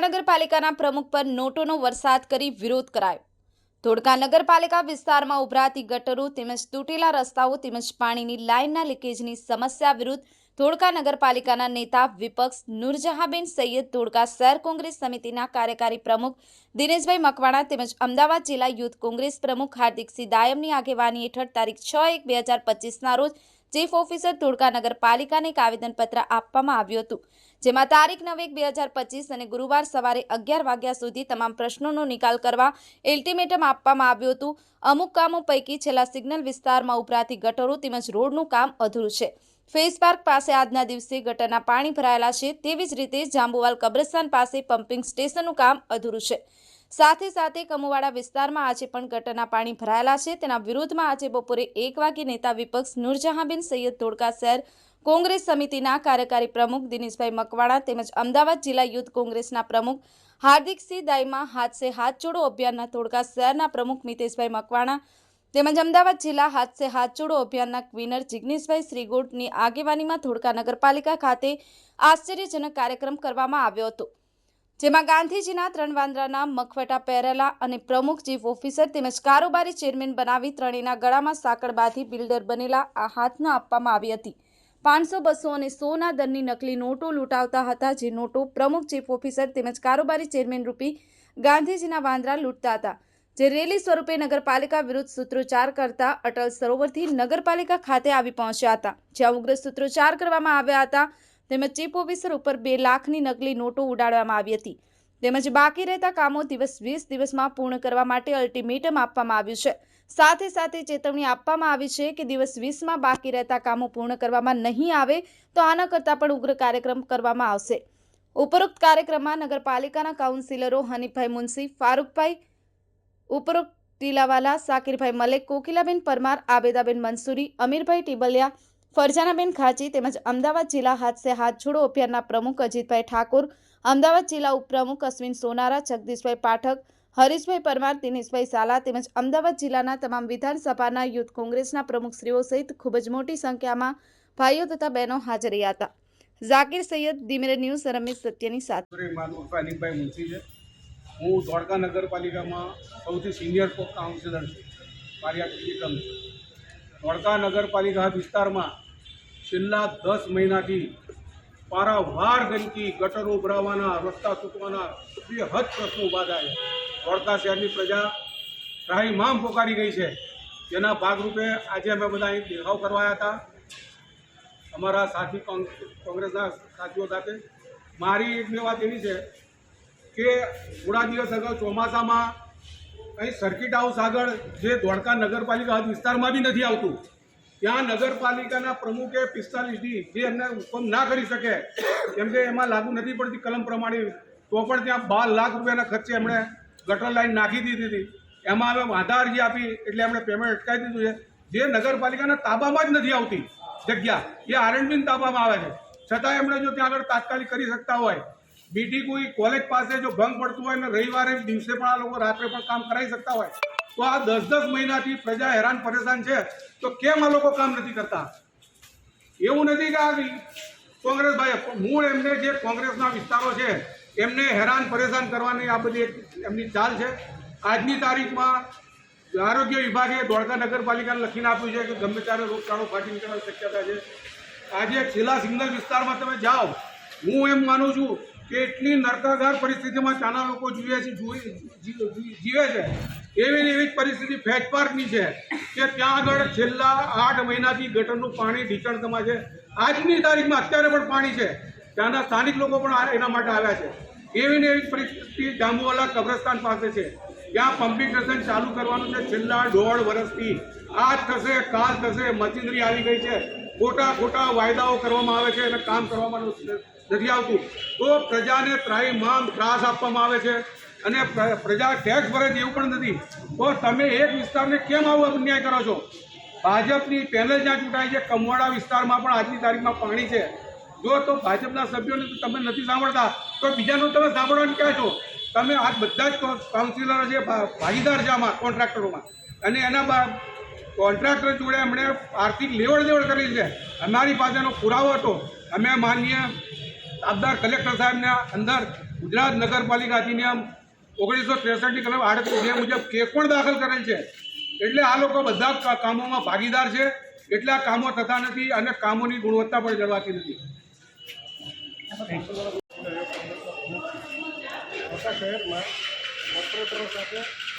ધોળકા નગરપાલિકાના પ્રમુખ પર નોટોનો વરસાદ કરી વિરોધ કરાયો. ધોળકા નગરપાલિકા વિસ્તારમાં ઉભરાતી ગટરો તેમજ તૂટેલા રસ્તાઓ તેમજ પાણીની લાઇનના લીકેજની સમસ્યા વિરુદ્ધ ધોળકા નગરપાલિકાના નેતા વિપક્ષ નૂરજહાબેન સૈયદ ધોળકા શહેર કોંગ્રેસ સમિતિના કાર્યકારી પ્રમુખ દિનેશભાઈ મકવાણા તેમજ અમદાવાદ જિલ્લા યુથ કોંગ્રેસ પ્રમુખ હાર્દિકસિંહ દાયમની આગેવાની હેઠળ તારીખ છ એક બે હજાર પચીસના રોજ ચીફ ઓફિસર ધોળકા નગરપાલિકાને એક આવેદનપત્ર આપવામાં આવ્યું હતું, જેમાં તારીખ નવ એક બે હજાર પચીસ અને ગુરુવાર સવારે અગિયાર વાગ્યા સુધી તમામ પ્રશ્નોનો નિકાલ કરવા એલ્ટિમેટમ આપવામાં આવ્યું હતું. અમુક કામો પૈકી છેલ્લા સિગ્નલ વિસ્તારમાં ઉભરાતી ગટરો તેમજ રોડનું કામ અધૂરું છે. ફેસ પાર્ક પાસે આજના દિવસે ગટરના પાણી ભરાયેલા છે, તેવી જ રીતે જાંબુવાલ કબ્રસ્તાન પાસે પમ્પિંગ સ્ટેશનનું કામ અધૂરું છે. સાથે સાથે કમુવાડા વિસ્તારમાં આજે પણ ગટરના પાણી ભરાયેલા છે. તેના વિરોધમાં આજે બપોરે એક વાગે નેતા વિપક્ષ નૂરજહાંબેન સૈયદ ધોળકા શહેર કોંગ્રેસ સમિતિના કાર્યકારી પ્રમુખ દિનેશભાઈ મકવાણા તેમજ અમદાવાદ જિલ્લા યુથ કોંગ્રેસના પ્રમુખ હાર્દિકસિંહ દાઈમા હાથસે હાથ જોડો અભિયાનના ધોળકા શહેરના પ્રમુખ મિતેશભાઈ મકવાણા તેમજ અમદાવાદ જિલ્લા હાથસે હાથ જોડો અભિયાનના ક્વિનર જિગ્નેશભાઈ શ્રીગોટની આગેવાનીમાં ધોળકા નગરપાલિકા ખાતે આશ્ચર્યજનક કાર્યક્રમ કરવામાં આવ્યો હતો. જેમાં ગાંધીજીના ત્રણ વાંદરાના મખવટા પહેરેલા અને પ્રમુખ ચીફ ઓફિસર તેમજ કારોબારી ચેરમેન બનાવી ત્રણેયના ગળામાં સાંકળ બાંધી બિલ્ડર બનેલા આ હાથના આપવામાં આવી હતી. પાંચસો, બસો અને સોના દરની નકલી નોટો લૂંટાવતા હતા જે નોટો પ્રમુખ ચીફ ઓફિસર તેમજ કારોબારી ચેરમેન રૂપી ગાંધીજીના વાંદરા લૂંટતા હતા. જે રેલી સ્વરૂપે નગરપાલિકા વિરુદ્ધ સૂત્રોચ્ચાર કરતા અટલ સરોવરથી નગરપાલિકા ખાતે આવી પહોંચ્યા હતા. જ્યાં ઉગ્ર સૂત્રોચ્ચાર કરવામાં આવ્યા હતા તેમજ ચીફ ઓફિસર ઉપર બે લાખની નકલી નોટો ઉડાડવામાં આવી હતી. તેમજ બાકી રહેતા કામો દિવસ વીસ દિવસમાં પૂર્ણ કરવા માટે અલ્ટિમેટમ આપવામાં આવ્યું છે. સાથે સાથે ચેતવણી આપવામાં આવી છે કે દિવસ વીસમાં બાકી રહેતા કામો પૂર્ણ કરવામાં નહીં આવે તો આના કરતાં પણ ઉગ્ર કાર્યક્રમ કરવામાં આવશે. ઉપરોક્ત કાર્યક્રમમાં નગરપાલિકાના કાઉન્સિલરો હનીફભાઈ મુનસી ફારૂકભાઈ ઉપરોક્ત ટીલાવાલા, સાકિરભાઈ મલેક, કોકિલાબેન પરમાર, આબેદાબેન મંસૂરી, અમીરભાઈ ટીબલિયા ફરજાનાબેન ખાચી તેમજ અમદાવાદ જિલ્લા હાથસે હાથ છોડો અભિયાનના પ્રમુખ અજીતભાઈ ઠાકોર, અમદાવાદ જિલ્લા ઉપપ્રમુખ અશ્વિન સોનારા, જગદીશભાઈ પાઠક, હરીશભાઈ પરમાર, દિનેશભાઈ સાલા તેમજ અમદાવાદ જિલ્લાના તમામ વિધાનસભાના યુથ કોંગ્રેસના પ્રમુખશ્રીઓ સહિત ખૂબ જ મોટી સંખ્યામાં ભાઈઓ તથા બહેનો હાજર રહ્યા હતા. ઝાકિર સૈયદ ધીમેરે ન્યૂઝ રમેશ સત્યની સાથે. મારું હું દ્વારકા નગરપાલિકામાં સૌથી સિનિયર કાઉન્સિલર છું. કાર્યકરી એકમ છું ધોળકા નગરપાલિકા વિસ્તારમાં છેલ્લા દસ મહિનાથી પારાવાર ગંદકી, ગટરો ઉભરાવાના, રસ્તા તૂટવાના બેહદ હદ પ્રશ્નો ઊભા થાય છે. શહેરની પ્રજા ત્રાહીમામ પોકારી ગઈ છે. જેના ભાગરૂપે આજે અમે બધા અહીં દેખાવ કરવા હતા. અમારા સાથી કોંગ- કોંગ્રેસના સાથીઓ સાથે. મારી એક બે વાત એવી છે કે થોડા દિવસ અગાઉ ચોમાસામાં અહીં સર્કિટ હાઉસ આગળ જે દ્વારકા નગરપાલિકા હદ વિસ્તારમાં બી નથી આવતું, ત્યાં નગરપાલિકાના પ્રમુખે પિસ્તાલીસ ડી જે એમને હુકમ ના કરી શકે, કેમ કે એમાં લાગુ નથી પડતી કલમ પ્રમાણે, તો પણ ત્યાં બાર લાખ રૂપિયાના ખર્ચે એમણે ગટર લાઈન નાખી દીધી હતી. એમાં અમે વાંધા અરજી આપી, એટલે એમણે પેમેન્ટ અટકાવી દીધું છે. જે નગરપાલિકાના તાબામાં જ નથી આવતી જગ્યા, એ આરએનબીના તાબામાં આવે છે. છતાં એમણે જો ત્યાં આગળ તાત્કાલિક કરી શકતા હોય બીટી કોઈ કોલેજ પાસે જો ભંગ પડતું હોય ને રવિવારે દિવસે પણ આ લોકો રાત્રે પણ કામ કરાવી શકતા હોય, તો આ દસ દસ મહિનાથી પ્રજા હેરાન પરેશાન છે, તો કેમ આ લોકો કામ નથી કરતા? એવું નથી કે આ કોંગ્રેસ ભાઈ મૂળ એમને જે કોંગ્રેસના વિસ્તારો છે, એમને હેરાન પરેશાન કરવાની આ બધી એમની ચાલ છે. આજની તારીખમાં આરોગ્ય વિભાગે દોડકા નગરપાલિકાને લખીને આપ્યું છે કે ગમે ત્યારે રોગચાળો ફાટી નીકળવાની શક્યતા છે. આજે છેલ્લા સિંગલ વિસ્તારમાં તમે જાઓ, હું એમ માનું છું કે એટલી નરકાગાર પરિસ્થિતિમાં ત્યાંના લોકો જીવે છે જીવે છે. એવી ને એવી જ પરિસ્થિતિ ફેટ પાર્કની છે કે ત્યાં આગળ છેલ્લા આઠ મહિનાથી ગટરનું પાણી ઢીચણતમાં છે. આજની તારીખમાં અત્યારે પણ પાણી છે. ત્યાંના સ્થાનિક લોકો પણ એના માટે આવ્યા છે. એવી ને એવી પરિસ્થિતિ જાંબુવાલા કબ્રસ્તાન પાસે છે. ત્યાં પમ્પિંગ સ્ટેશન ચાલુ કરવાનું છે. છેલ્લા દોઢ વર્ષથી આજ થશે, કાલ થશે, મશીનરી આવી ગઈ છે. ખોટા ખોટા વાયદાઓ કરવામાં આવે છે અને કામ કરવામાં નથી આવતું. તો પ્રજાને ત્રાહીમામ ત્રાસ આપવામાં આવે છે અને પ્રજા ટેક્સ ભરે છે એવું પણ નથી. તો તમે એક વિસ્તારને કેમ આવો અન્યાય કરો છો? ભાજપની પેનલ જ્યાં ચૂંટાય છે કમવાડા વિસ્તારમાં પણ આજની તારીખમાં પાણી છે. જો તો ભાજપના સભ્યોને તમે નથી સાંભળતા. તો બીજાનું તમે સાંભળવાનું ક્યાં છો? તમે આ બધા જ કાઉ- કાઉન્સિલરો છે ભાગીદાર છે આમાં કોન્ટ્રાક્ટરોમાં અને એના બાદ કોન્ટ્રાક્ટર જોડે એમણે આર્થિક લેવડ દેવડ કરી છે. અમારી પાસેનો પુરાવો હતો. અમે માનનીય આપદાર કલેક્ટર સાહેબના અંદર ગુજરાત નગરપાલિકા અધિનિયમ ઓગણીસો ત્રેસઠની કલમ આડત્રીસ મુજબ કેસ પણ દાખલ કરેલ છે? એટલે આ લોકો બધા કામોમાં ભાગીદાર છે. એટલે કામો થતા નથી અને કામોની ગુણવત્તા પણ જળવાતી નથી. શહેરમાં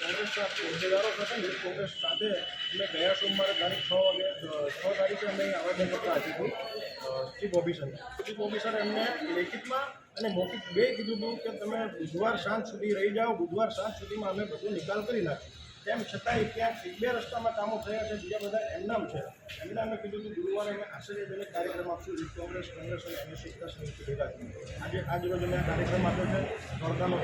કોંગ્રેસના હોદ્દેદારો સાથે ને કોંગ્રેસ સાથે અમે ગયા સોમવારે તારીખ છ વાગે છ તારીખે અમે આવેદનપત્ર આપ્યું હતું. ચીફ ઓફિસરને. ચીફ ઓફિસરે એમને લેખિતમાં અને મૌખિક બે કીધું હતું કે તમે બુધવાર સાંજ સુધી રહી જાઓ, બુધવાર સાંજ સુધીમાં અમે બધું નિકાલ કરી નાખીએ તેમ છતાંય ક્યાંક એક બે રસ્તામાં કામો થયા છે, બીજા બધા એમનામ છે. એમને અમે કીધું કે ગુરુવારે અમે આશ્ચર્યજનક કાર્યક્રમ આપશું. યુથ કોંગ્રેસ કોંગ્રેસ અને એનએસસી એકતા સમિતિ ભેગા. આજે આજ રોજ અમે આ કાર્યક્રમ આપ્યો છે.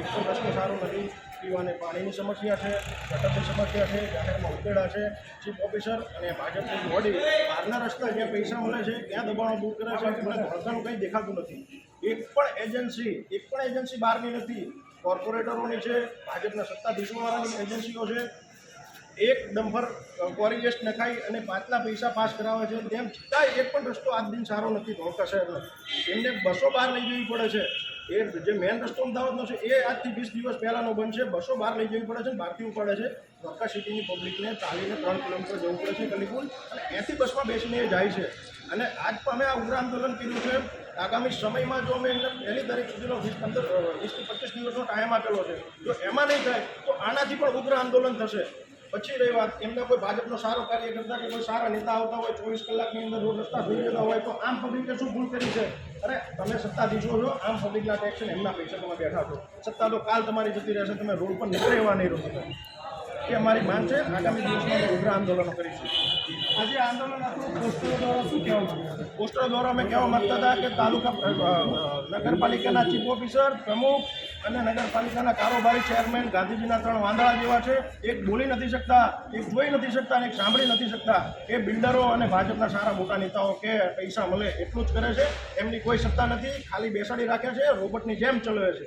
એક પણ રસ્તો સારો નથી. પીવાને પાણીની સમસ્યા છે, ગટરની સમસ્યા છે જાહેરમાં ઉકેડા છે. ચીફ ઓફિસર અને ભાજપની બોડી બહારના રસ્તા જ્યાં પૈસા મળે છે, ત્યાં દબાણો દૂર કરે છે. અને ધોળકાનું કંઈ દેખાતું નથી. એક પણ એજન્સી, એક પણ એજન્સી બહારની નથી. કોર્પોરેટરોની છે, ભાજપના સત્તાધીશોવાળાની એજન્સીઓ છે. એક ડમ્ફર ક્વોરી વેસ્ટ નખાઈ અને પાંચના પૈસા પાસ કરાવે છે તેમ છતાંય એક પણ રસ્તો આજ દિન સારો નથી ધોળકા શહેરનો એમને બસો બહાર લઈ જવી પડે છે. એ જે મેન રસ્તો અમદાવાદનો છે, એ આજથી વીસ દિવસ પહેલાંનો બનશે. બસો બહાર લઈ જવી પડે છે બહારથી ઉપાડે છે. ધોળકા સિટીની પબ્લિકને ચાલીને ત્રણ કિલોમીટર જવું પડે છે કલીકુલ અને એથી બસમાં બેસીને એ જાય છે. અને આજ પણ અમે આ ઉગ્ર આંદોલન કર્યું છે. આગામી સમયમાં જો અમે એમને પહેલી તારીખ સુધીનો વીસ પંદર વીસથી પચીસ દિવસનો ટાઈમ આપેલો છે. જો એમાં નહીં થાય, તો આનાથી પણ ઉગ્ર આંદોલન થશે. પછી રહી વાત, એમને કોઈ ભાજપનો સારો કાર્ય કરતા કે કોઈ સારા નેતા આવતા હોય, ચોવીસ કલાકની અંદર રોડ રસ્તા થઈ જતા હોય, તો આમ પબ્લિકે શું ભૂલ કરી છે? અરે, તમે સત્તાધીશો છો, આમ પબ્લિકના ટેક્સ એમના પૈસા તમે બેઠા છો. સત્તા તો કાલ તમારી જતી રહેશે, તમે રોડ પર નીકળે એવા નહીં રહો એ અમારી માંગ છે આગામી દિવસમાં અમે ઉગ્ર આંદોલનો કરીશું. આજે આંદોલન પોસ્ટરો દ્વારા શું કહેવા માંગતા પોસ્ટરો દ્વારા અમે કહેવા માગતા હતા કે તાલુકા નગરપાલિકાના ચીફ ઓફિસર પ્રમુખ અને નગરપાલિકાના કારોબારી ચેરમેન ગાંધીજીના ત્રણ વાંદળા જેવા છે એક બોલી નથી શકતા એક જોઈ નથી શકતા અને એક સાંભળી નથી શકતા. એ બિલ્ડરો અને ભાજપના સારા મોટા નેતાઓ કે પૈસા મળે એટલું જ કરે છે એમની કોઈ સત્તા નથી ખાલી બેસાડી રાખે છે રોબોટની જેમ ચલાવે છે.